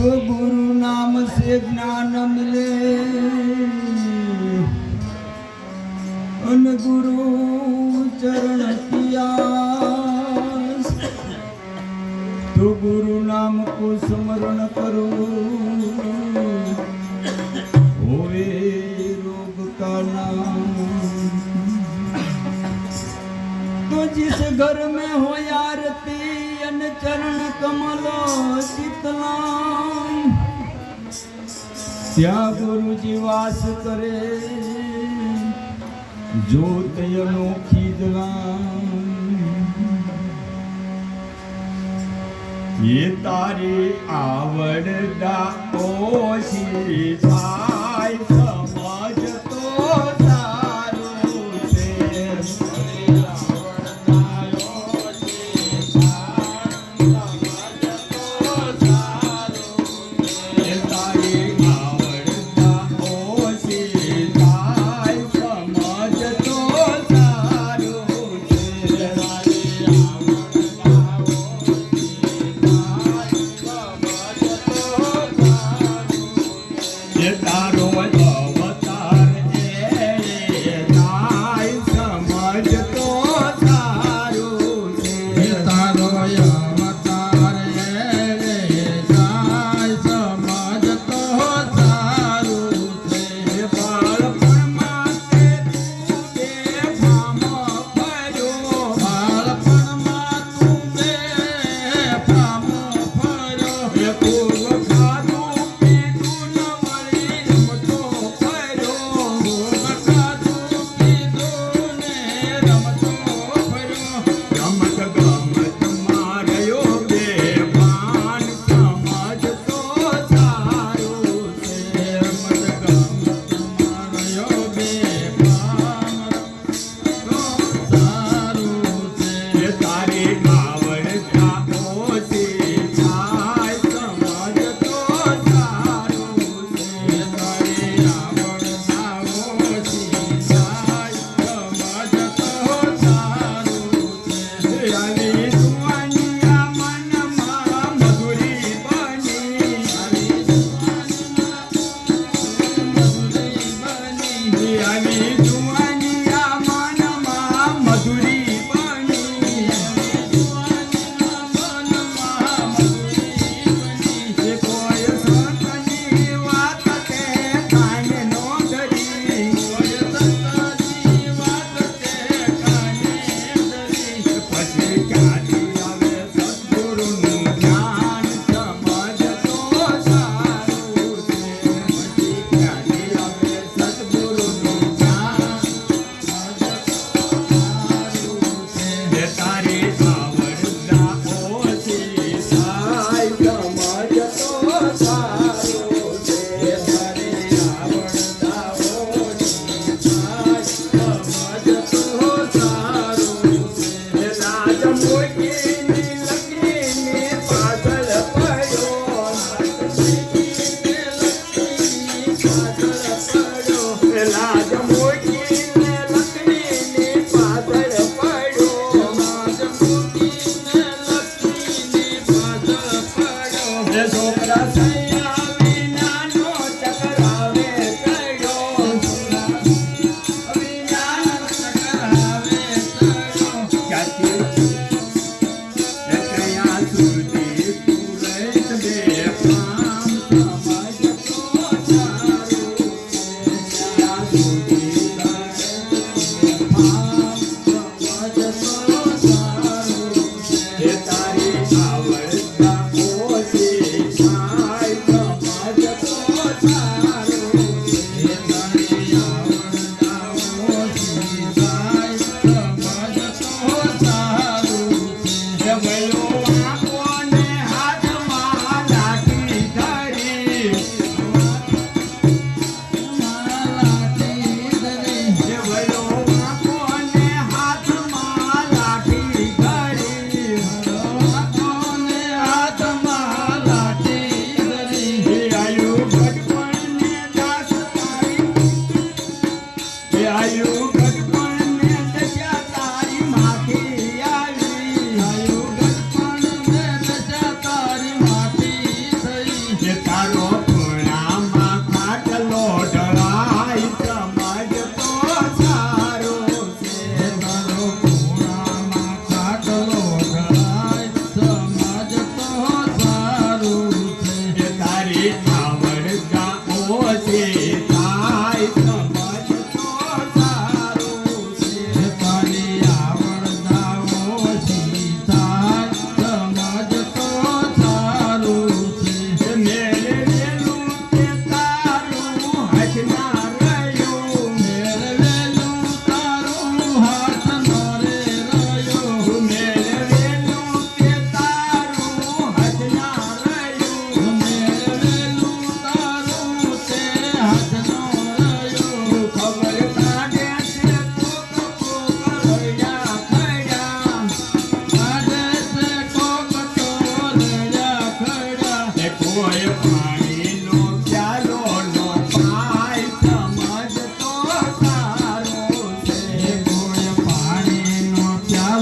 સદગુરુ નામ સે જ્ઞાન મિલે અન ગુરુ ચરણ પિયાસ. તો ગુરુ નામ કો સ્મરણ કરો. હોવે રોગ કા નામ. તો જિસ ઘર મેં હોય ચરણ કમલો શીતલા ત્યાં ગુરુજી વાસ કરે જ્યોત અનોખી જલા એ તારી આવડતા ઓછી ભા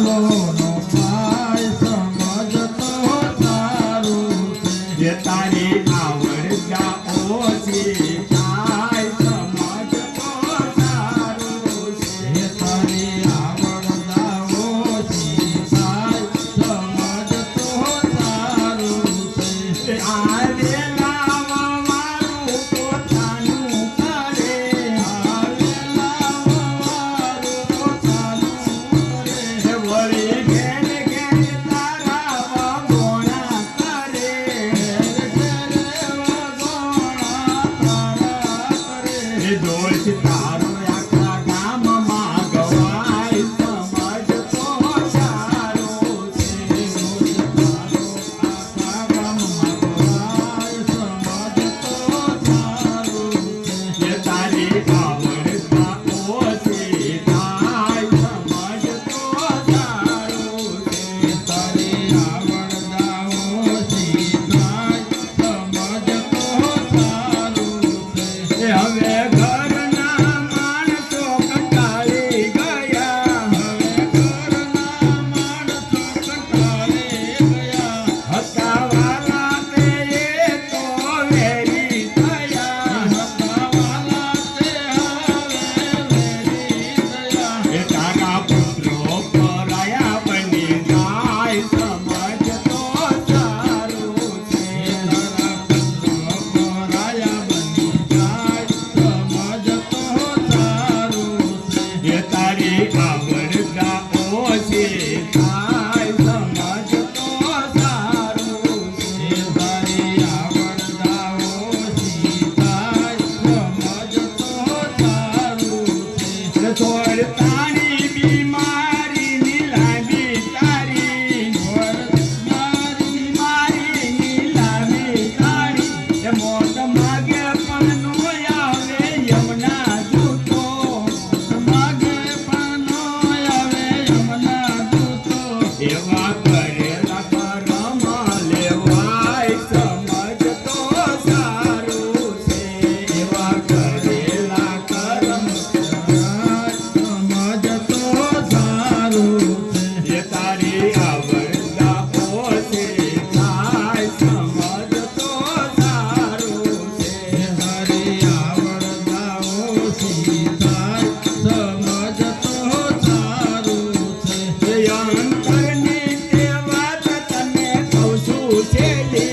ভালো yeah.